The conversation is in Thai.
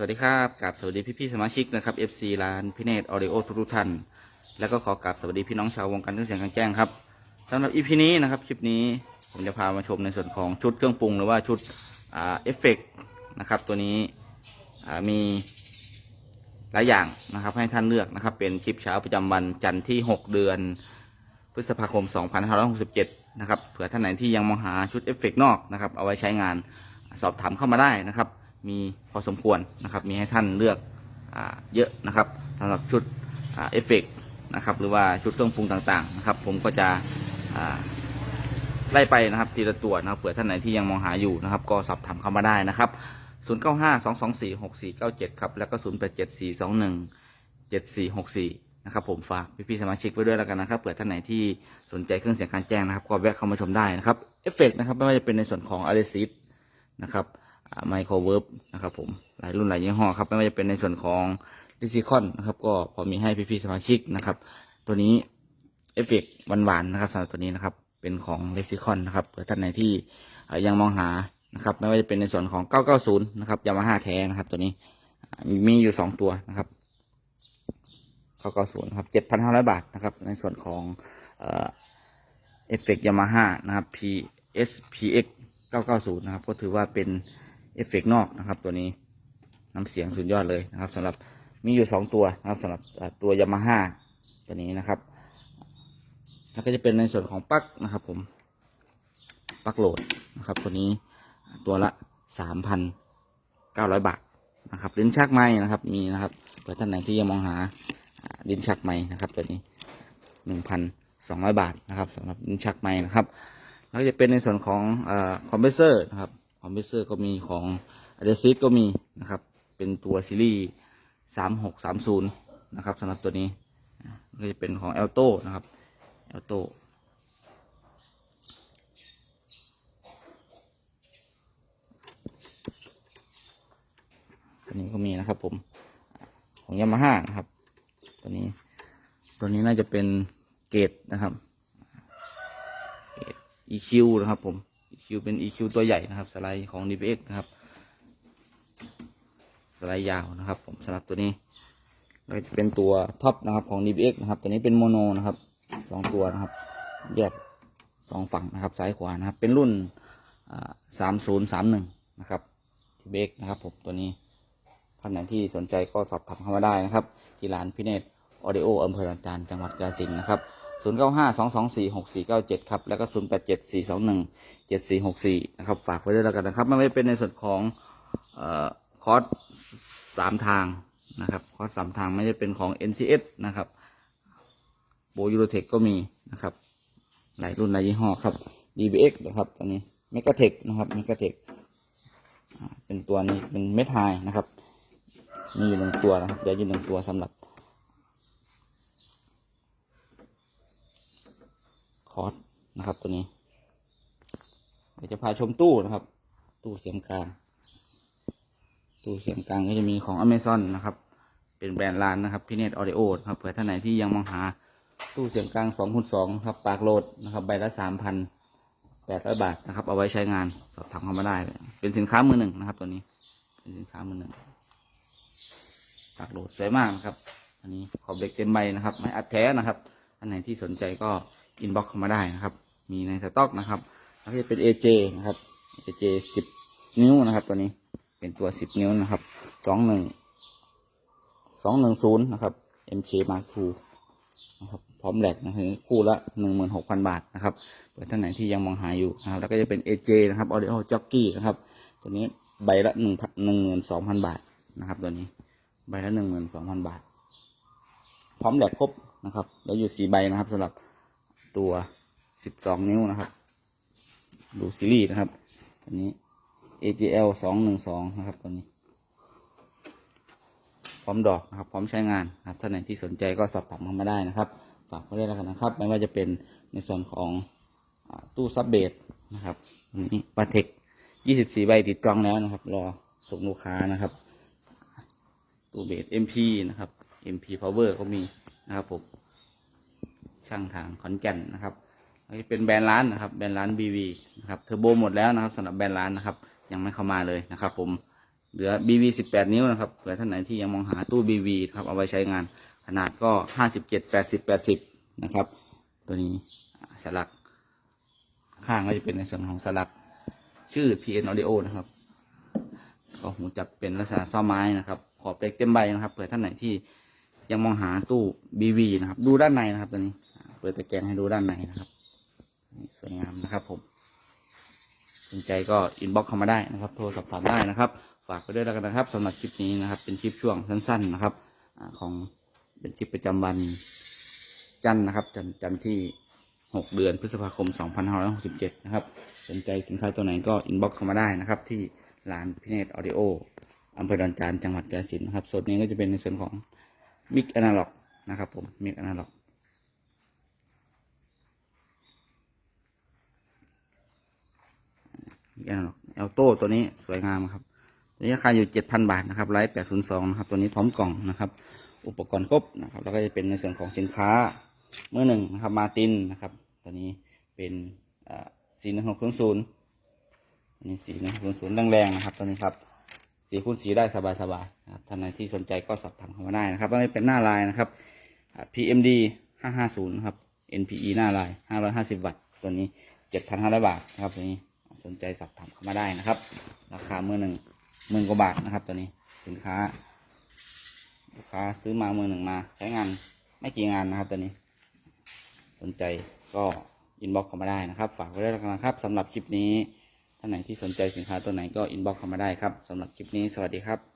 สวัสดีครับกับสวัสดีพี่ๆสมาชิกนะครับ FC ร้านพิเนตออริโอทุกท่าน แล้วก็ขอกราบสวัสดีพี่น้องชาววงการเครื่องเสียงกลางแจ้งครับสำหรับ EP นี้นะครับคลิปนี้ผมจะพามาชมในส่วนของชุดเครื่องปรุงหรือว่าชุดเอฟเฟกต์นะครับตัวนี้มีหลายอย่างนะครับให้ท่านเลือกนะครับ เป็นคลิปเช้าประจำวันจันทร์ที่ 6 เดือน พฤษภาคม 2567 นะครับเผื่อท่านไหนที่ยังมองหาชุดเอฟเฟกต์นอกนะครับเอาไว้ใช้งานสอบถามเข้ามาได้นะครับ มีพอสมควรนะครับ มีให้ท่านเลือกอเยอะนะครับสำหรับชุดอเอฟเฟกต์นะครับ หรือว่าชุดเครื่องปรุงต่างๆนะครับ ผมก็จะไล่ไปนะครับทีละตัวนะครับเผื่อท่านไหนที่ยังมองหาอยู่นะครับ ก็สอบถามเข้ามาได้นะครับ 0 9 5 2 2 4 6 4 9 7 ครับ แล้วก็ 0 8 7 4 2 1 7464 นะครับ ผมฝากพี่ๆสมาชิกไว้ด้วยแล้วกันนะครับเผื่อท่านไหนที่สนใจเครื่องเสียงการแจ้งนะครับ ก็แวะเข้ามาชมได้นะครับเอฟเฟกนะครับไม่ว่าจะเป็นในส่วนของอาร์ซิสนะครับ ไมโครเวิร์บนะครับผมหลายรุ่นหลายยี่ห้อครับไม่ว่าจะเป็นในส่วนของดิซิคอนนะครับก็พอมีให้พี่ๆสมาชิกนะครับ ตัวนี้เอฟเฟกหวานๆนะครับสำหรับตัวนี้นะครับเป็นของเลซิคอนนะครับเผื่อท่านไหนที่ยังมองหานะครับไม่ว่าจะเป็นในส่วนของ 990 นะครับยามาฮ่าแท้นะครับ ตัวนี้มีอยู่สองตัวนะครับเขาก็ศูนย์ครับเจ็ดพันห้าร้อยบาทนะครับ ในส่วนของเอฟเฟกต์ยามาฮ่านะครับ PSPX 990 นะครับ ก็ถือว่าเป็น เอฟเฟกต์นอกนะครับ ตัวนี้น้ำเสียงสุดยอดเลยนะครับสำหรับมีอยู่สองตัวนะครับสำหรับตัวยามาฮ่าตัวนี้นะครับแล้วก็จะเป็นในส่วนของปลั๊กนะครับ ผมปลั๊กโหลดนะครับ ตัวนี้ตัวละสามพันเก้าร้อยบาทนะครับลิ้นชักไม้นะครับ มีนะครับเผื่อท่านไหนที่ยังมองหาลิ้นชักไม้นะครับ ตัวนี้หนึ่งพันสองร้อยบาทนะครับสำหรับลิ้นชักไม้นะครับ แล้วก็จะเป็นในส่วนของคอมเพรสเซอร์นะครับ คอมเพรสเซอร์ก็มีของอเดซิสก็มีนะครับ เป็นตัวซีรีส์สามหกสามศูนย์นะครับสำหรับตัวนี้ก็จะเป็นของ a อลโต้นะครับ a อลโต้ตัวนี้ก็มีนะครับผมของยามาฮ่านะครับ ตัวนี้ ตัวนี้น่าจะเป็นเกรดนะครับเกรด EQ นะครับผม EQ เป็น EQ ตัวใหญ่นะครับ สไลด์ของ DPX นะครับ สไลด์ยาวนะครับผมสำหรับตัวนี้แล้วก็จะเป็นตัวท็อปนะครับของ DPX นะครับตัวนี้เป็นโมโนนะครับสองตัวนะครับ แยกสองฝั่งนะครับซ้ายขวานะครับ เป็นรุ่นสามศูนย์สามหนึ่งนะครับ DPX นะครับผมตัวนี้ท่านไหนที่สนใจก็สอบถามเข้ามาได้นะครับ ที่ร้านพิเนตออเดโออำเภอลำจานจังหวัดกาฬสินธุ์นะครับ 0 9 5 2 2 4 6 4 9 7 ครับ แล้วก็ 0 8 7 4 2 1 7 4 6 4 นะครับ ฝากไว้ด้วยแล้วกันนะครับไม่เป็นในส่วนของออคอร์สสามทางนะครับ คอร์สสามทางไม่ได้เป็นของ NTS นะครับโบยูโรเทคก็มีนะครับ หลายรุ่นหลายยี่ห้อครับ DBX นะครับตัวนี้ m e g a t e c h นะครับ m e g a t e c h อ่าเป็นตัวนี้เป็นเมทไฮนะครับ มีอยู่หนึ่งตัวนะครับเดี๋ยวอยู่หนึ่งตัวสำหรับคอ ร์สนะครับ ตัวนี้ เดี๋ยวจะพาชมตู้นะครับ ตู้เสียงกลาง ตู้เสียงกลางก็จะมีของ Amazon นะครับ เป็นแบรนด์ร้านนะครับพิเนตออดิโอครับเผื่อท่านไหนที่ยังมองหาตู้เสียงกลาง2คูณ2ครับ ปากโหลดนะครับ ใบละ3,800บาทนะครับ เอาไว้ใช้งานสอบถามเข้ามาได้ เป็นสินค้ามือหนึ่งนะครับ ตัวนี้ เป็นสินค้ามือหนึ่งปากโหลดสวยมากนะครับ อันนี้ขอบเด็กเต็มใบนะครับ ไม่อัดแท้นะครับอันไหนที่สนใจก็ อินบ็อกเข้ามาได้นะครับ มีในสต็อกนะครับแล้วก็จะเป็น AJ นะครับ AJ สิบนิ้วนะครับ ตัวนี้เป็นตัวสิบนิ้วนะครับสองหนึ่งสองหนึ่งศูนย์นะครับ MK Mark II นะครับพร้อมแหลกนะครับคู่ละหนึ่งหมื่นหกพันบาทนะครับเผื่อท่านไหนที่ยังมองหาอยู่นะครับแล้วก็จะเป็น AJ นะครับ Audio Jockey นะครับ ตัวนี้ใบละหนึ่งหนึ่งหมื่นสองพันบาทนะครับ ตัวนี้ใบละหนึ่งหมื่นสองพันบาท พร้อมแหลกครบนะครับ แล้วอยู่สี่ใบนะครับสำหรับ ตัวสิบสองนิ้วนะครับ ดูซีรีส์นะครับตัวนี้ AGL สองหนึ่งสองนะครับตัวนี้ พร้อมดอกนะครับ พร้อมใช้งานครับท่านไหนที่สนใจก็สอบถามเข้ามาได้นะครับ ฝากไว้ด้วยแล้วกันนะครับ ไม่ว่าจะเป็นในส่วนของอตู้ซับเบสนะครับนี้ปาเทคยี่สิบสี่ใบติดกล้องแล้วนะครับ รอส่งลูกค้านะครับ ตู้เบส MP นะครับ MP Power ก็มีนะครับผม ช่างทางขอนแก่นนะครับอันนี้เป็นแบรนด์ร้านนะครับแบรนด์ร้าน BV นะครับเทอร์โบหมดแล้วนะครับสำหรับแบรนด์ร้านนะครับ ยังไม่เข้ามาเลยนะครับ ผมเหลือ BV 18 นิ้วนะครับเผื่อท่านไหนที่ยังมองหาตู้ BV ครับเอาไว้ใช้งานขนาดก็ 57 80 80 นะครับ ตัวนี้สลัก ข้างก็จะเป็นในส่วนของสลักชื่อ PN Audio นะครับ ก็หูจับเป็นลักษณะซ้อมไม้นะครับขอบเล็กเต็มใบนะครับเผื่อท่านไหนที่ยังมองหาตู้ BV นะครับ ดูด้านในนะครับตัวนี้ เปิดตะแกรงให้ดูด้านในนะครับสวยงามนะครับผมสนใจก็อินบ็อกเข้ามาได้นะครับ โทรสอบถามได้นะครับ ฝากไปด้วยแล้วกันนะครับสำหรับคลิปนี้นะครับ เป็นคลิปช่วงสั้น ๆนะครับอของเป็นคลิปประจำวันจันทร์นะครับ จันทร์จันทร์ที่6เดือนพฤษภาคม2567นะครับสนใจสินค้าตัวไหนก็อินบ็อกเข้ามาได้นะครับ ที่ร้านพิเนตออดิโออำเภอดอนจานจังหวัดกาฬสินธุ์นะครับส่วนนี้ก็จะเป็นในส่วนของมิกอนาล็อกนะครับผมมิกอนาล็อก แอลเอลโต้ตัวนี้สวยงามครับ ตัวนี้ราคาอยู่เจ็ดพันบาทนะครับไลท์แปดศูนย์สองนะครับ ตัวนี้พร้อมกล่องนะครับ อุปกรณ์ครบนะครับ แล้วก็จะเป็นในส่วนของสินค้าเมื่อหนึ่งนะครับ มาตินนะครับ ตัวนี้เป็นสีหนึ่งหกศูนย์ศูนย์อันนี้สีหนึ่งศูนย์ศูนย์แรงๆนะครับ ตัวนี้ครับสีคูณสีได้สบายๆนะครับท่านไหนที่สนใจก็สอบถามเข้ามาได้นะครับแล้วนี่เป็นหน้าลายนะครับอ่า PMD 550นะครับ NPE หน้าลาย 550 วัตต์ ตัวนี้ 7,500 บาทนะครับ ตัวนี้ นใจสอบถามเข้ามาได้นะครับ ราคามือหนึ่งหมื่นกว่าบาทนะครับ ตัวนี้สินค้าลูกค้าซื้อมามือหนึ่งมา ใช้งานไม่กี่งานนะครับ ตัวนี้ สนใจก็อินบ็อกเข้ามาได้นะครับ ฝากไว้ด้วยแล้วนนะครับสำหรับคลิปนี้ท่านไหนที่สนใจสินค้าตัวไหนก็อินบ็อกเข้ามาได้ครับสำหรับคลิปนี้สวัสดีครับ